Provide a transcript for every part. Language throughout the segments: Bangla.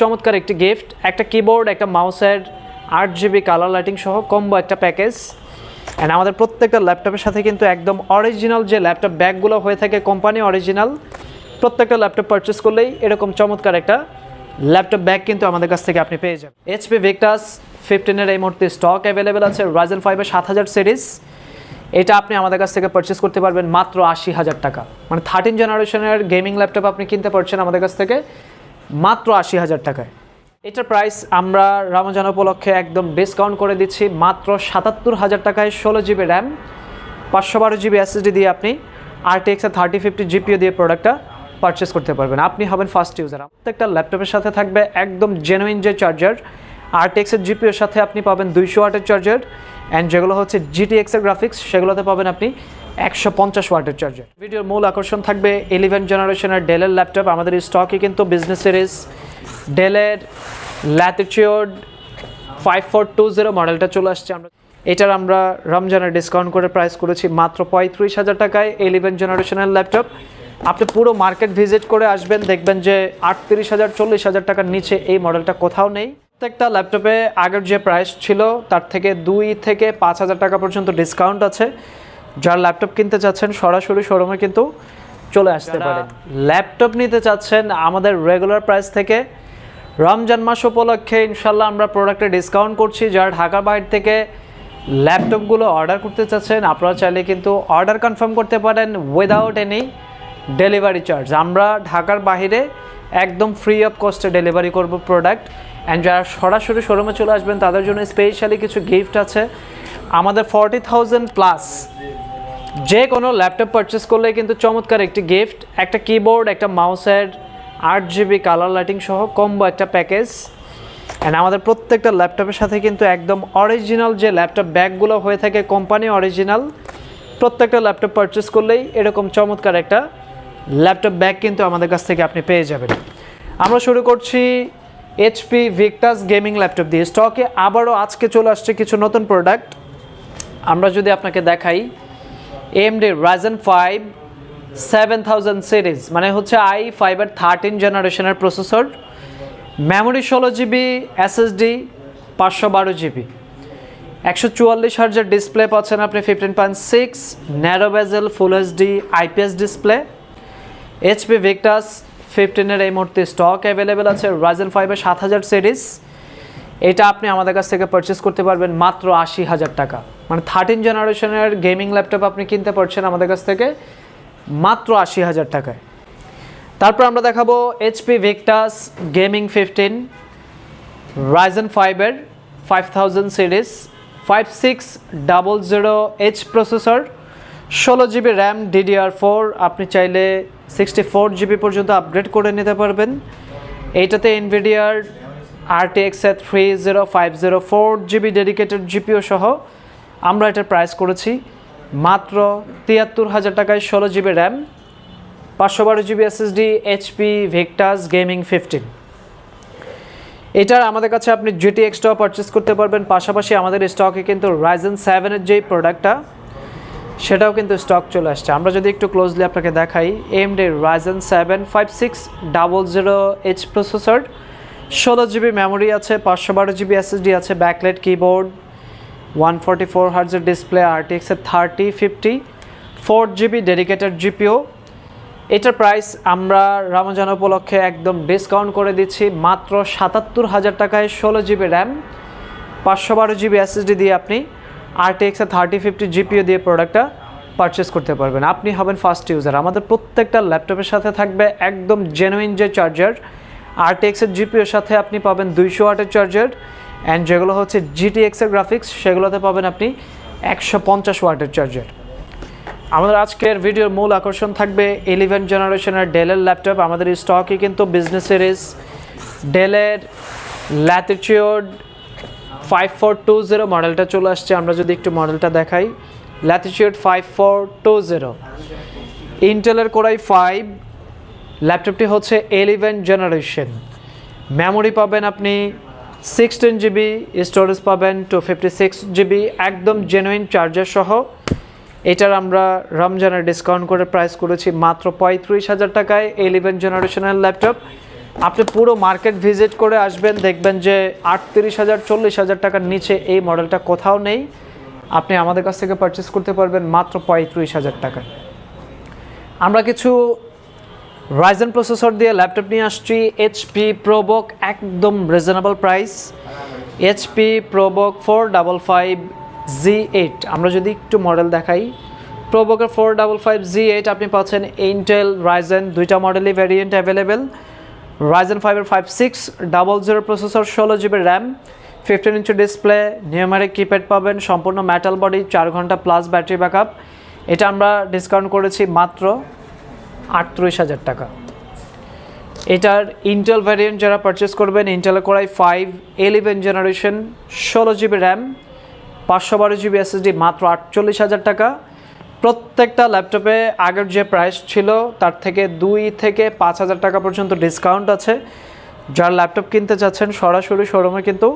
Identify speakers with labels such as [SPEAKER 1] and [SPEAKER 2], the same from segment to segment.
[SPEAKER 1] চমৎকার একটি গিফট একটা কিবোর্ড একটা মাউসের আট জিবি কালার লাইটিং সহ কম্বো একটা প্যাকেজ অ্যান্ড আমাদের প্রত্যেকটা ল্যাপটপের সাথে কিন্তু একদম অরিজিনাল যে ল্যাপটপ ব্যাগগুলো হয়ে থাকে কোম্পানি অরিজিনাল প্রত্যেকটা ল্যাপটপ পারচেস করলেই এরকম চমৎকার একটা ল্যাপটপ ব্যাগ কিন্তু আমাদের কাছ থেকে আপনি পেয়ে যাবেন। এইচপি ভিক্টাস ফিফটিনের এই মুহূর্তে স্টক অ্যাভেলেবেল আছে রাইজেন ফাইভের সাত হাজার সিরিজ এটা আপনি আমাদের কাছ থেকে পারচেস করতে পারবেন মাত্র আশি হাজার টাকা। মানে থার্টিন জেনারেশনের গেমিং ল্যাপটপ আপনি কিনতে পারছেন আমাদের কাছ থেকে। মাত্র আশি হাজার টাকায়। এটার প্রাইস আমরা রমজান উপলক্ষে একদম ডিসকাউন্ট করে দিচ্ছি। মাত্র সাতাত্তর হাজার টাকায় ষোলো জিবি র্যাম পাঁচশো বারো জিবি এসএসডি দিয়ে আপনি আরটিএক্স থার্টি ফিফটি জিপিও দিয়ে প্রোডাক্টটা পারচেস করতে পারবেন। আপনি হবেন ফার্স্ট ইউজার প্রত্যেকটা ল্যাপটপের সাথে থাকবে একদম জেনুইন যে চার্জার আরটিএক্স এর জিপিওর সাথে আপনি পাবেন দুইশো ওয়াটের চার্জার অ্যান্ড যেগুলো হচ্ছে জিটিএক্স এর গ্রাফিক্স সেগুলোতে পাবেন আপনি একশো পঞ্চাশ ওয়াটের চার্জার ভিডিওর মূল আকর্ষণ থাকবে ইলেভেন জেনারেশনের ডেলের ল্যাপটপ আমাদের স্টকে কিন্তু বিজনেস সিরিজ ডেলের Latitude five four two zero মডেলটা চলে আসছে। আমরা এটার আমরা রমজানের ডিসকাউন্ট করে প্রাইস করেছি মাত্র পঁয়ত্রিশ হাজার টাকায় ইলেভেন জেনারেশনের ল্যাপটপ আপনি পুরো মার্কেট ভিজিট করে আসবেন, দেখবেন যে আটত্রিশ হাজার, চল্লিশ হাজার টাকার নিচে এই মডেলটা কোথাও নেই। প্রত্যেকটা ল্যাপটপে আগের যে প্রাইস ছিল, তার থেকে দুই থেকে পাঁচ হাজার টাকা পর্যন্ত ডিসকাউন্ট আছে। যার ল্যাপটপ কিনতে চাচ্ছেন সরাসরি শোরুমে কিন্তু চলে আসতে পারেন। ল্যাপটপ নিতে চাচ্ছেন আমাদের রেগুলার প্রাইস থেকে রমজান মাস উপলক্ষে ইনশাল্লাহ আমরা প্রোডাক্টে ডিসকাউন্ট করছি। যারা ঢাকার বাইরে থেকে ল্যাপটপগুলো অর্ডার করতে চাচ্ছেন আপনারা চাইলে কিন্তু অর্ডার কনফার্ম করতে পারেন উইদাউট এনি ডেলিভারি চার্জ আমরা ঢাকার বাইরে একদম ফ্রি অফ কস্টে ডেলিভারি করব প্রোডাক্ট অ্যান্ড যারা সরাসরি শোরুমে চলে আসবেন তাদের জন্য স্পেশালি কিছু গিফট আছে। আমাদের ফর্টি থাউজেন্ড প্লাস যে কোনো ল্যাপটপ পারচেস করলে কিন্তু চমৎকার একটি গিফট একটা কিবোর্ড একটা মাউস মাউসের আট জিবি কালার লাইটিং সহ কম্বো একটা প্যাকেজ অ্যান্ড আমাদের প্রত্যেকটা ল্যাপটপের সাথে কিন্তু একদম অরিজিনাল যে ল্যাপটপ ব্যাগগুলো হয়ে থাকে কোম্পানি অরিজিনাল প্রত্যেকটা ল্যাপটপ পারচেস করলেই এরকম চমৎকার একটা ল্যাপটপ ব্যাগ কিন্তু আমাদের কাছ থেকে আপনি পেয়ে যাবেন। আমরা শুরু করছি এইচপি ভিক্টাস গেমিং ল্যাপটপ দিয়ে। স্টকে আবারও আজকে চলে আসছে কিছু নতুন প্রোডাক্ট আমরা যদি আপনাকে দেখাই AMD Ryzen five seven thousand series মানে হচ্ছে আই ফাইভের থার্টিন জেনারেশনের প্রসেসর মেমোরি ষোলো জিবি এসএসডি পাঁচশো বারো জিবি একশো চুয়াল্লিশ হার্জের ডিসপ্লে পাচ্ছেন আপনি fifteen point six narrow bezel full HD IPS display HP Victus ফিফটিনের এই মুহূর্তে স্টক অ্যাভেলেবেল আছে রাইজেন ফাইভের সাত হাজার সিরিজ এটা আপনি আমাদের কাছ থেকে পারচেস করতে পারবেন মাত্র আশি হাজার টাকা। মানে থার্টিন জেনারেশনের গেমিং ল্যাপটপ আপনি কিনতে পারছেন আমাদের কাছ থেকে মাত্র আশি হাজার টাকায়। তারপর আমরা দেখাবো HP Victus gaming fifteen Ryzen ফাইভের five thousand series five six double zero H processor ষোলো জিবি র্যাম ডিডিআর ফোর আপনি চাইলে সিক্সটি ফোর জিবি পর্যন্ত আপগ্রেড করে নিতে পারবেন। এইটাতে Nvidia RTX three zero five zero four GB dedicated GPU সহ আমরা এটার প্রাইস করেছি মাত্র তিয়াত্তর হাজার টাকায় ষোলো জিবি র্যাম পাঁচশো বারো GB SSD HP Victus gaming fifteen এটার আমাদের কাছে আপনি জিটি এক্সট্রাও পারচেস করতে পারবেন, পাশাপাশি আমাদের স্টকে কিন্তু রাইজেন সেভেনের যেই প্রোডাক্টটা সেটাও কিন্তু স্টক চলে আসছে। আমরা যদি একটু ক্লোজলি আপনাকে দেখাই M AMD Ryzen seven five six double zero H processor ষোলো জিবি মেমোরি আছে, পাঁচশো বারো জিবি এসএসডি আছে backlit keyboard one forty four হার্জের display আরটিএক্সের thirty fifty four GB dedicated GPU এটার প্রাইস আমরা রমজান উপলক্ষে একদম ডিসকাউন্ট করে দিচ্ছি, মাত্র সাতাত্তর হাজার টাকায় ষোলো জিবি র্যাম পাঁচশো বারো জিবি এসএসডি দিয়ে আপনি আরটিএক্সের থার্টি ফিফটি জিপিও দিয়ে প্রোডাক্টটা পারচেস করতে পারবেন। আপনি হবেন ফার্স্ট ইউজার আমাদের প্রত্যেকটা ল্যাপটপের সাথে থাকবে একদম জেনুইন যে চার্জার আরটিএক্সের জিপিওর সাথে আপনি পাবেন দুইশো ওয়াটের চার্জার অ্যান্ড যেগুলো হচ্ছে জিটিএক্সের গ্রাফিক্স সেগুলোতে পাবেন আপনি একশো পঞ্চাশ ওয়াটের চার্জার আমাদের আজকের ভিডিওর মূল আকর্ষণ থাকবে ইলেভেন জেনারেশনের ডেলের ল্যাপটপ আমাদের স্টকে কিন্তু বিজনেস সিরিজ ডেলের Latitude five four two zero মডেলটা চলে আসছে। আমরা যদি একটু মডেলটা দেখাই Latitude five four two zero ইন্টেলের কোরাই ফাইভ ল্যাপটপটি হচ্ছে এলিভেন জেনারেশন মেমোরি পাবেন আপনি সিক্সটিন জিবি স্টোরেজ পাবেন টু ফিফটি সিক্স জিবি একদম জেনুইন চার্জার সহ। এটার আমরা রমজানের ডিসকাউন্ট করে প্রাইস করেছি মাত্র পঁয়ত্রিশ হাজার টাকায় এলিভেন জেনারেশনের ল্যাপটপ আপনি পুরো মার্কেট ভিজিট করে আসবেন, দেখবেন যে আটত্রিশ হাজার, চল্লিশ হাজার টাকার নিচে এই মডেলটা কোথাও নেই। আপনি আমাদের কাছ থেকে পারচেস করতে পারবেন মাত্র পঁয়ত্রিশ হাজার টাকায়। আমরা কিছু রাইজেন প্রসেসর দিয়ে ল্যাপটপ নিয়ে আসছি এইচপি প্রোবক একদম reasonable price HP ProBook four double five G eight আমরা যদি একটু মডেল দেখাই প্রোবকের four double five G eight আপনি পাচ্ছেন ইন্টেল রাইজেন দুইটা মডেলই ভ্যারিয়েন্ট অ্যাভেলেবেল রাইজেন ফাইভের five six double zero processor ষোলো GB RAM fifteen inch display numeric keypad পাবেন, সম্পূর্ণ মেটাল বডি চার ঘণ্টা প্লাস ব্যাটারি ব্যাকআপ এটা আমরা ডিসকাউন্ট করেছি মাত্র আটত্রিশ হাজার টাকা। এটার ইন্টেল ভ্যারিয়েন্ট যারা পারচেস করবেন Intel core i five eleven generation ষোলো জিবি র্যাম পাঁচশো বারো জিবি এসএসডি মাত্র আটচল্লিশ হাজার টাকা। প্রত্যেকটা ল্যাপটপে আগের যে প্রাইস ছিল, তার থেকে দুই থেকে পাঁচ হাজার টাকা পর্যন্ত ডিসকাউন্ট আছে। যারা ল্যাপটপ কিনতে চাচ্ছেন, সরাসরি শোরুমে কিন্তু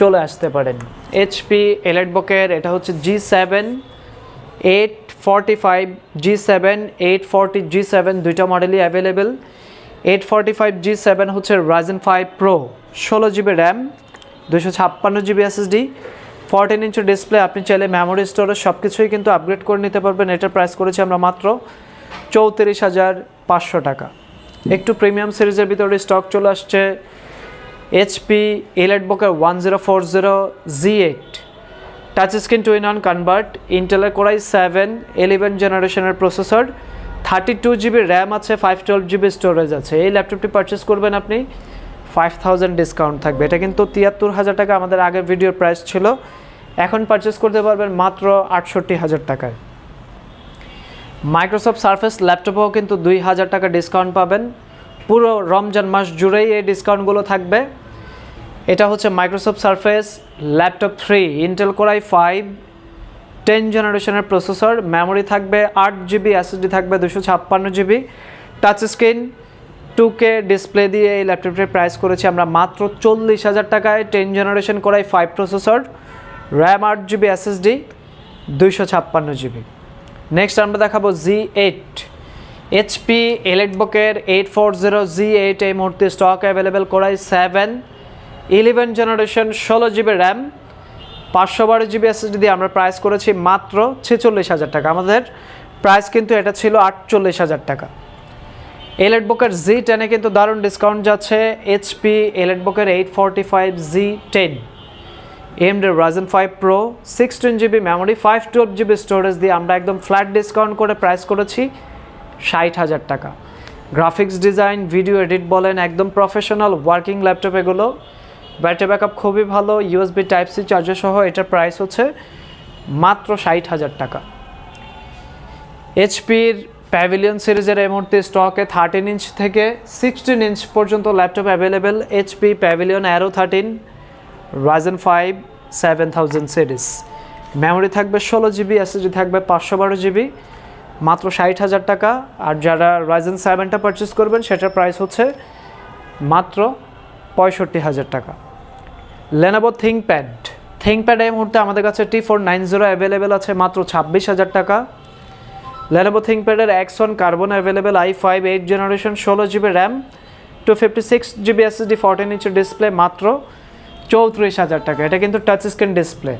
[SPEAKER 1] চলে আসতে পারেন। এইচপি এলেট এলেটবকের এটা হচ্ছে G seven eight forty five G seven eight forty G seven দুইটা মডেলই available eight forty five G seven হচ্ছে রাইজেন ফাইভ প্রো ষোলো জিবি র্যাম দুশো ছাপ্পান্ন জিবি এসএসডি ফোরটিন ইঞ্চি ডিসপ্লে আপনি চাইলে মেমোরি স্টোরেজ সব কিছুই কিন্তু আপগ্রেড করে নিতে পারবেন। এটার প্রাইস করেছি আমরা মাত্র চৌত্রিশ হাজার পাঁচশো টাকা। একটু প্রিমিয়াম সিরিজের ভিতরে স্টক চলে আসছে HP এলেটবকের one zero four zero G eight touch screen two in one convert ইন্টেলের কোরাই সেভেন ইলেভেন জেনারেশনের processor thirty two GB RAM আছে ফাইভ টুয়েলভ জিবি স্টোরেজ আছে। এই ল্যাপটপটি পারচেস করবেন আপনি। ফাইভ থাউজেন্ড ডিসকাউন্ট থাকবে। এটা কিন্তু তিয়াত্তর হাজার টাকা আমাদের আগের ভিডিওর প্রাইস ছিল। এখন পারচেস করতে পারবেন মাত্র আটষট্টি হাজার টাকায়। মাইক্রোসফট সার্ফেস ল্যাপটপেও কিন্তু দুই হাজার টাকা ডিসকাউন্ট পাবেন। পুরো রমজান মাস জুড়েই এই ডিসকাউন্টগুলো থাকবে। এটা হচ্ছে Microsoft Surface laptop three Intel core i five ten জেনারেশনের প্রসেসর মেমোরি থাকবে আট জিবি এসএসডি থাকবে দুশো ছাপ্পান্ন GB touch screen two K display দিয়ে এই ল্যাপটপটির প্রাইস করেছি আমরা মাত্র চল্লিশ হাজার টাকায় ten generation core i five processor RAM আট জিবি এসএসডি দুইশো ছাপ্পান্ন জিবি নেক্সট আমরা দেখাবো G eight HP এলেটবকের eight four zero G eight এই মুহূর্তে stock available core i seven eleven generation ষোলো জিবি র্যাম, পাঁচশো বারো জিবি এসএসডি দিয়ে আমরা প্রাইস করেছি মাত্র ছেচল্লিশ হাজার টাকা। আমাদের প্রাইস কিন্তু এটা ছিল আটচল্লিশ হাজার টাকা। এলেটবুকের জি টেনে কিন্তু দারুণ ডিসকাউন্ট যাচ্ছে HP এলেটবুকের eight forty five G ten AMD Ryzen five pro sixteen GB memory five twelve GB storage দিয়ে আমরা একদম ফ্ল্যাট ডিসকাউন্ট করে প্রাইস করেছি ষাট হাজার টাকা। গ্রাফিক্স ডিজাইন ভিডিও এডিট বলেন, একদম প্রফেশনাল ওয়ার্কিং ল্যাপটপ এগুলো। ব্যাটারি ব্যাকআপ খুবই ভালো ইউএসবি টাইপ সি চার্জার সহ এটার প্রাইস হচ্ছে মাত্র ষাট হাজার টাকা। এইচপির প্যাভিলিয়ন সিরিজের এই মুহূর্তে স্টকে থার্টিন ইঞ্চ থেকে সিক্সটিন ইঞ্চ পর্যন্ত laptop available HP Pavilion Aero thirteen Ryzen five seven thousand series memory থাকবে ষোলো জিবি এসএসডি থাকবে পাঁচশো বারো জিবি মাত্র ষাট হাজার টাকা। আর যারা রাইজেন সেভেনটা পারচেস করবেন, সেটার প্রাইস হচ্ছে মাত্র পঁয়ষট্টি হাজার টাকা। লেনোভো থিঙ্কপ্যাড থিঙ্কপ্যাড এই মুহূর্তে আমাদের কাছে T four nine zero available আছে মাত্র ছাব্বিশ হাজার টাকা। Lenovo থিঙ্কপ্যাডের X one carbon available I five eight generation ষোলো GB RAM two fifty six GB SSD fourteen ইঞ্চের display মাত্র চৌত্রিশ হাজার টাকা। এটা কিন্তু টাচ স্ক্রিন ডিসপ্লে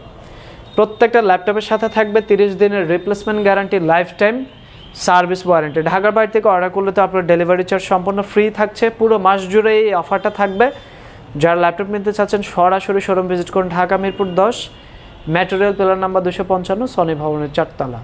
[SPEAKER 1] প্রত্যেকটা ল্যাপটপের সাথে থাকবে তিরিশ দিনের replacement guarantee life time service warranty ঢাকার বাইরে থেকে অর্ডার করলে তো আপনার ডেলিভারি চার্জ সম্পূর্ণ ফ্রি থাকছে। পুরো মাস জুড়ে এই অফারটা থাকবে। যারা ল্যাপটপ নিতে চাচ্ছেন সরাসরি শোরুম ভিজিট করুন ঢাকা মিরপুর দশ ম্যাটেরিয়াল পেলার নাম্বার দুশো পঞ্চান্ন সনি ভবনের চারতলা।